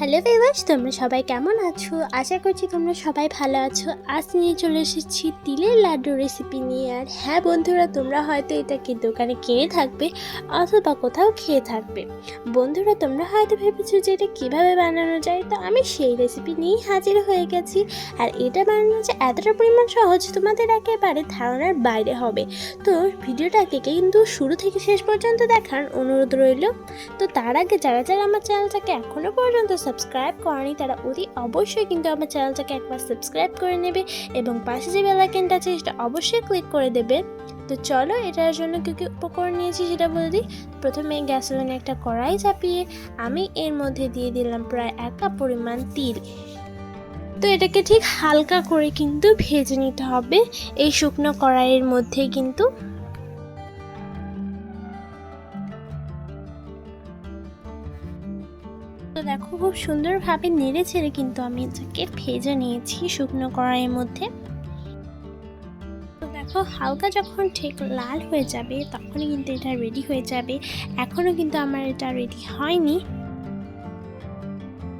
Hello viewers তোমরা সবাই কেমন আছো? আশা করছি তোমরা সবাই ভালো আছো। আজ নিয়ে চলে এসেছি তিলের লাড্ডু রেসিপি নিয়ে। আর হ্যাঁ বন্ধুরা, তোমরা হয়তো এটাকে দোকানে কিনে থাকবে অথবা কোথাও খেয়ে থাকবে। বন্ধুরা, তোমরা হয়তো ভেবেছো যে এটা কীভাবে বানানো যায়? তো আমি সেই রেসিপি নিয়েই হাজির হয়ে গেছি। আর এটা বানানো যে এতটা পরিমাণ সহজ তোমাদের একেবারে ধারণার বাইরে হবে। তো ভিডিওটাকে কিন্তু শুরু থেকে শেষ পর্যন্ত দেখার অনুরোধ রইল। তো তার আগে যারা যারা আমার চ্যানেলটাকে এখনও পর্যন্ত সাবস্ক্রাইব করেনি তারা অতি অবশ্যই কিন্তু আমার চ্যানেলটাকে একবার সাবস্ক্রাইব করে নেবে এবং পাশে যে বেলাইকেনটা আছে, সেটা অবশ্যই ক্লিক করে দেবে। তো চলো, এটার জন্য কী কী উপকরণ নিয়েছি সেটা বলে দিই। প্রথমে গ্যাস ওভেনে একটা কড়াই চাপিয়ে আমি এর মধ্যে দিয়ে দিলাম প্রায় এক কাপ পরিমাণ তিল। তো এটাকে ঠিক হালকা করে কিন্তু ভেজে নিতে হবে। এই শুকনো কড়াইয়ের মধ্যে কিন্তু তো দেখো, খুব সুন্দরভাবে নেড়ে ছেড়ে কিন্তু আমি এটাকে ভেজে নিয়েছি শুকনো কড়াইয়ের মধ্যে। দেখো, হালকা যখন ঠিক লাল হয়ে যাবে, তখনই কিন্তু এটা রেডি হয়ে যাবে। এখনও কিন্তু আমার এটা রেডি হয়নি।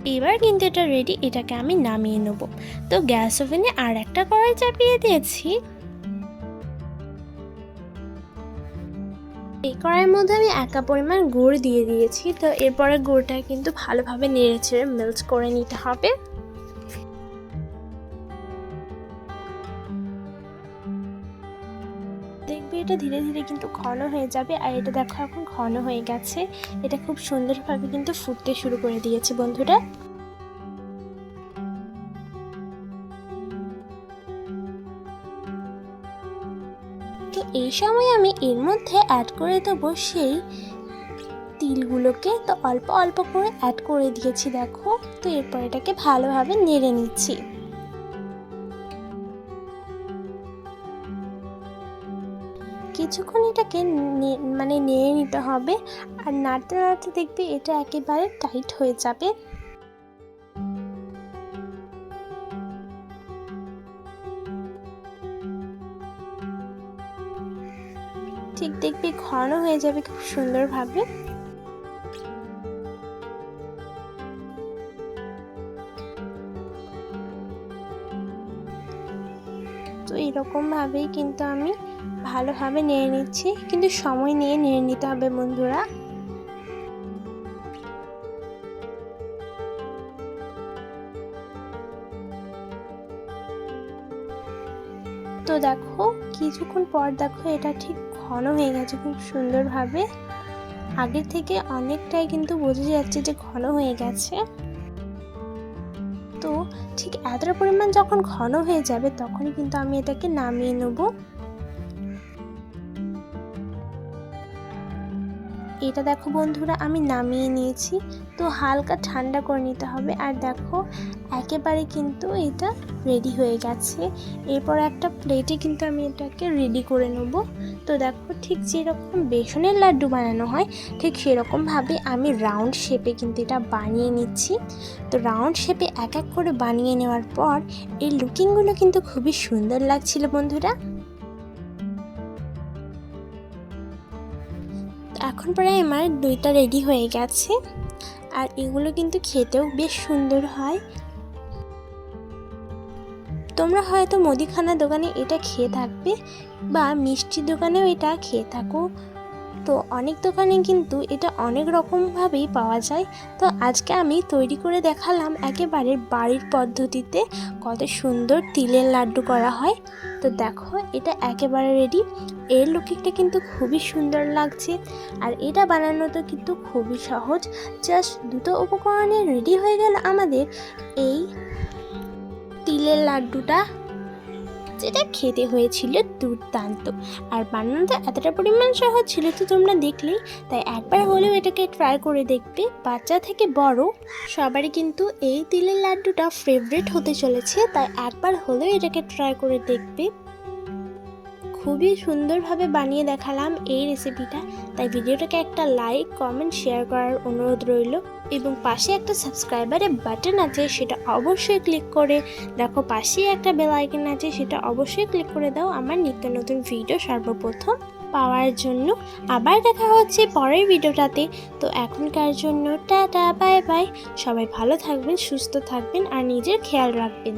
এবার কিন্তু এটা রেডি এটাকে আমি নামিয়ে নেব। তো গ্যাস ওভেনে আর একটা কড়াই চাপিয়ে দিয়েছি। এই কড়াইয়ের মধ্যে আমি একা পরিমাণ গুড় দিয়ে দিয়েছি। তো এরপরে গুড়টা কিন্তু ভালোভাবে নেড়ে ছেড়ে মেল্ট করে নিতে হবে। দেখবে এটা ধীরে ধীরে কিন্তু ঘন হয়ে যাবে। আর এটা দেখো এখন ঘন হয়ে গেছে। এটা খুব সুন্দরভাবে কিন্তু ফুটতে শুরু করে দিয়েছে বন্ধুরা। এই সময় আমি এর মধ্যে অ্যাড করে দেবো সেই তিলগুলোকে। তো অল্প অল্প করে অ্যাড করে দিয়েছি, দেখো। তো এরপর এটাকে ভালোভাবে নেড়ে নিচ্ছি। কিছুক্ষণ এটাকে মানে নেড়ে নিতে হবে। আর নাড়তে নাড়তে দেখবে এটা একেবারে টাইট হয়ে যাবে। ঠিক দেখবি ঘন হয়ে যাবে খুব সুন্দরভাবে। তো এরকম ভাবেই কিন্তু আমি ভালোভাবে নিয়ে নিচ্ছি। কিন্তু সময় নিয়ে নিয়ে নিতে হবে বন্ধুরা। তো দেখো, কিছুক্ষণ পর দেখো এটা ঠিক ঘন হয়ে গেছে খুব সুন্দরভাবে। আগের থেকে অনেকটাই কিন্তু বোঝা যাচ্ছে যে ঘন হয়ে গেছে। তো ঠিক এতটা পরিমাণ যখন ঘন হয়ে যাবে তখনই কিন্তু আমি এটাকে নামিয়ে নেব। এটা দেখো বন্ধুরা, আমি নামিয়ে নিয়েছি। তো হালকা ঠান্ডা করে নিতে হবে। আর দেখো, একেবারে কিন্তু এটা রেডি হয়ে গেছে। এরপর একটা প্লেটে কিন্তু আমি এটাকে রেডি করে নেব। তো দেখো, ঠিক যেরকম বেসনের লাড্ডু বানানো হয়, ঠিক সেরকমভাবে আমি রাউন্ড শেপে কিন্তু এটা বানিয়ে নিচ্ছি। তো রাউন্ড শেপে এক এক করে বানিয়ে নেওয়ার পর, এই লুকিংগুলো কিন্তু খুবই সুন্দর লাগছিল বন্ধুরা। এখন প্রায় আমার দুইটা রেডি হয়ে গেছে। আর এগুলো কিন্তু খেতেও বেশ সুন্দর হয়। তোমরা হয়তো মুদিখানা দোকানে এটা খেয়ে থাকবে বা মিষ্টির দোকানেও এটা খেয়ে থাকো। তো অনেক দোকানে কিন্তু এটা অনেক রকমভাবেই পাওয়া যায়। তো আজকে আমি তৈরি করে দেখালাম একেবারে বাড়ির পদ্ধতিতে কত সুন্দর তিলের লাড্ডু করা হয়। তো দেখো, এটা একেবারে রেডি এর লুকিংটা কিন্তু খুবই সুন্দর লাগছে। আর এটা বানানো তো কিন্তু খুবই সহজ। জাস্ট দুটো উপকরণে রেডি হয়ে গেল আমাদের এই তিলের লাড্ডুটা। যেটা খেতে হয়েছিল দুর্দান্ত। আর বানানোটা এতটা পরিমাণ সহজ ছিল তো তোমরা দেখলেই, তাই একবার হলেও এটাকে ট্রাই করে দেখবে। বাচ্চা থেকে বড়, সবারই কিন্তু এই তিলের লাড্ডুটা ফেভারিট হতে চলেছে, তাই একবার হলেও এটাকে ট্রাই করে দেখবে। খুবই সুন্দরভাবে বানিয়ে দেখালাম এই রেসিপিটা তাই ভিডিওটাকে একটা লাইক কমেন্ট শেয়ার করার অনুরোধ রইল। এবং পাশে একটা সাবস্ক্রাইবারের বাটন আছে, সেটা অবশ্যই ক্লিক করে দেখো, পাশেই একটা বেল আইকন আছে, সেটা অবশ্যই ক্লিক করে দাও। আমার নিত্য নতুন ভিডিও সর্বপ্রথম পাওয়ার জন্য। আবার দেখা হচ্ছে পরের ভিডিওটাতে। তো এখনকার জন্য টাটা, বাই বাই। সবাই ভালো থাকবেন, সুস্থ থাকবেন, আর নিজের খেয়াল রাখবেন।